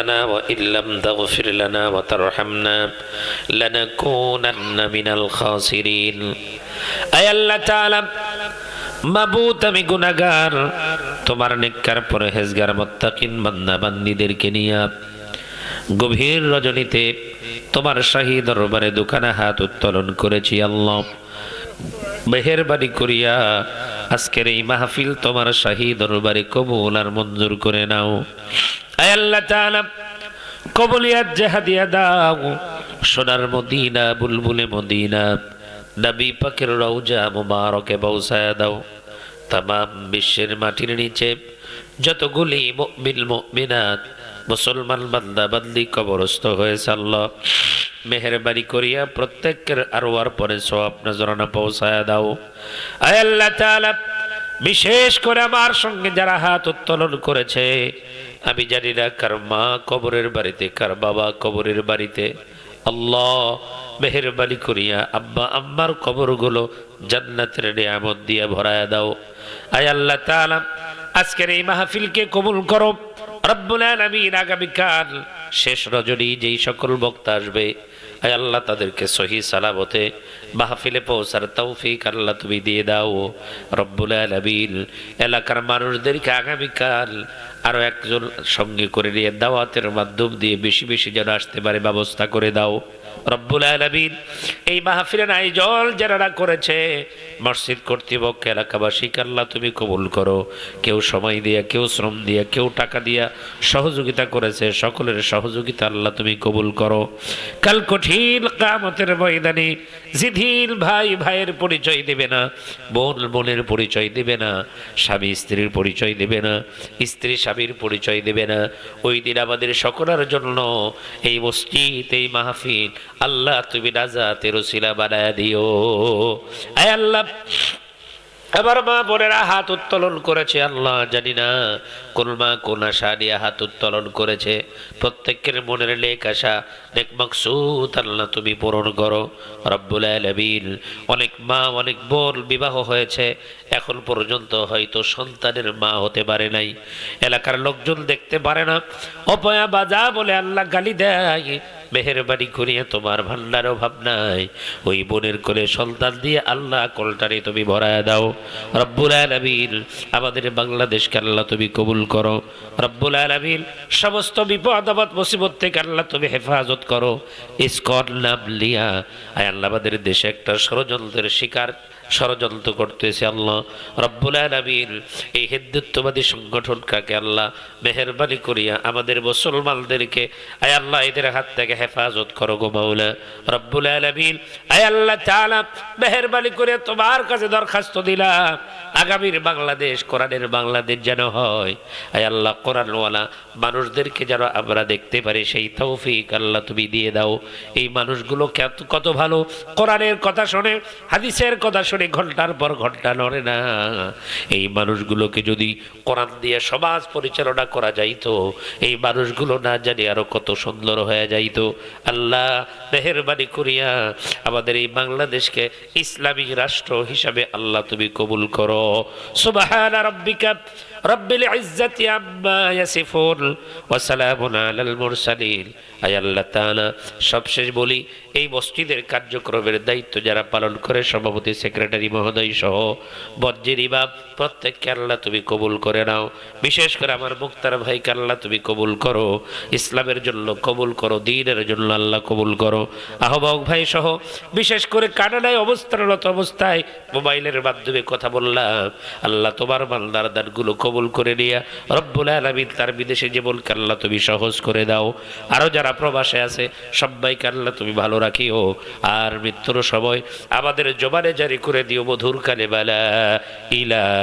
لنا وإن لم تغفر لنا وترحمنا لنكونن من الخاسرين أي الله تعالى মাবুত আমি গুনাগার তোমার নেককার পরহেজগার মত্তাকিন বান্দা বান্দিদেরকে নিয়ে গভীর রজনীতে তোমার শাহী দরবারে দোকানে হাত উত্তোলন করেছি আল্লাহ মেহেরবানি করিয়া আজকের এই মাহফিল তোমার শাহী দরবারে কবুল আর মঞ্জুর করে নাও। আয় আল্লাহ তাআলা, কবুলিয়াত জাহাদিয়া দাও। সোনার মদিনা, বুলবুলে মদিনা, নবী পাকের রওজা মুবারকে পৌঁছায় দাও। তামাম বিশ্বের মাটির নিচে যতগুলি মুমিন, মুমিনাত, মুসলমান বান্দা বান্দি কবরস্থ হয়েছে আল্লাহ। মেহরবানি করিয়া প্রত্যেকের আরোয়ার পরে সব নজরানা পৌঁছায় দাও। বিশেষ করে আমার সঙ্গে যারা হাত উত্তোলন করেছে, আমি জানি না কার মা কবরের বাড়িতে, কার বাবা কবরের বাড়িতে। আল্লাহ মেহরবানি করিয়া আব্বা আম্মার কবরগুলো জান্নাতের নিয়ামত দিয়ে ভরায় দাও। আয় আল্লাহ তাআলা, আজকের এই মাহফিলকে কবুল করো। রব্বুল আগামীকাল শেষ রজনী যেই সকল বক্তা আসবে আল্লাহ তাদেরকে সহি সালাবতে মাহফিলে পৌঁছার তৌফিক আল্লাহ তুমি দিয়ে দাও। রব্বুল আলমিন এলাকার মানুষদেরকে আগামীকাল আরও একজন সঙ্গে করে নিয়ে দাওয়াতের মাধ্যম দিয়ে বেশি বেশি যেন আসতে পারে, ব্যবস্থা করে দাও। রব্বুল আলামিন। এই মাহফিলের আয়োজন যারা করেছে, মসজিদ কর্তৃপক্ষ এলাকাবাসীকে আল্লাহ তুমি কবুল করো। কেউ সময় দিয়া, কেউ শ্রম দিয়া, কেউ টাকা দিয়া সহযোগিতা করেছে, সকলের সহযোগিতা আল্লাহ তুমি কবুল করো। কাল কঠিন কামতের ময়দানে জিধিল ভাই ভাইয়ের পরিচয় দেবে না, বোন বোনের পরিচয় দেবে না, স্বামী স্ত্রীর পরিচয় দেবে না, স্ত্রী স্বামীর পরিচয় দেবে না, ওই দিন আমাদের সকলের জন্য এই মসজিদ, এই মাহফিল আল্লাহ তুমি নাজাতের ওসিলা বানায় দিও। আয় আল্লাহ, আমার মা বোনেরা হাত উত্তোলন করেছে, আল্লাহ জানি না কোন মা কোন আশা নিয়ে হাত উত্তোলন করেছে। প্রত্যেকের মনের লেখ আশা, নেক মকসুদ আল্লাহ তুমি পূরণ করো। রব্বুল আলামিন, অনেক মা, অনেক বোন বিবাহ হয়েছে, এখন পর্যন্ত হয়তো সন্তানের মা হতে পারে নাই। এলাকার লোকজন দেখতে পারে না। অপয়া বাজা বলে আল্লাহ গালি দেয়। মেহরবানি করিয়া তোমার ভান্ডার অভাব নাই। ওই বোনের কোলে সন্তান দিয়ে আল্লাহ কোলটারে তুমি ভরায় দাও। রব্বুল আলামিন, আমাদের বাংলাদেশকে আল্লাহ তুমি কবুল করো। রব্বুল আলামিন, সমস্ত বিপদ আবাদ মুসিবত থেকে আল্লাহ তুমি হেফাজত করো। ইসকন নাম লিয়া, আয় আল্লাহ আমাদের দেশে একটা ষড়যন্ত্রের শিকার ষড়যন্ত্র করতেছে আল্লাহ। রব্বুল এই হিন্দুত্ববাদী সংগঠনটাকে আল্লাহ মেহরবানি করিয়া আমাদের মুসলমানদেরকে, আয় আল্লাহ, এদের হাত থেকে হেফাজত করো গো মাওলা। রব্বুল আয় আল্লাহ তাআলা, মেহরবানি করে তোমার কাছে দরখাস্ত দিলাম। আগামীর বাংলাদেশ, কোরআনের বাংলাদেশ যেন হয়। আয় আল্লাহ, কোরআনওয়ালা মানুষদেরকে যেন আমরা দেখতে পারি, সেই তৌফিক আল্লাহ তুমি দিয়ে দাও। এই মানুষগুলো কত ভালো, কোরআনের কথা শোনে, হাদিসের কথা শুনে ঘণ্টার পর ঘণ্টা নড়ে না। এই মানুষগুলোকে যদি কোরআন দিয়ে সমাজ পরিচালনা করা যাইতো, এই মানুষগুলো না জানি আরও কত সুন্দর হয়ে যাইতো। আল্লাহ মেহরবানি করিয়া আমাদের এই বাংলাদেশকে ইসলামিক রাষ্ট্র হিসাবে আল্লাহ তুমি কবুল করো। সুবাহ রব্বিল ইজ্জাতি আম্মা ইয়াসিফুন ওয়া সালামুন আলাল মুরসালিন। আয় আল্লাহ তাআলা, সবশেষ বলি, এই মসজিদের কার্যক্রমের দায়িত্ব যারা পালন করে, সভাপতি, সেক্রেটারি মহোদয় সহ বজ্জের ইমাম প্রত্যেককে আল্লাহ তুমি কবুল করে নাও। বিশেষ করে আমার মুক্তার ভাইকে আল্লাহ তুমি কবুল করো। ইসলামের জন্য কবুল করো, দিনের জন্য আল্লাহ কবুল করো। আহ্বায়ক ভাই সহ, বিশেষ করে কানাডায় অবস্থানরত অবস্থায় মোবাইলের মাধ্যমে কথা বললাম। আল্লাহ তোমার বান্দার দানগুলো কবুল করে নিয়া রব্বুল আলামিন তার বিদেশে জীবনকে আল্লাহ তুমি সহজ করে দাও। আরও যারা প্রবাসে আছে সবাইকে আল্লাহ তুমি ভালো রাখিও। আর মৃত্যুর সময় আমাদের জবানে জারি করে দিও মধুর কালে বালা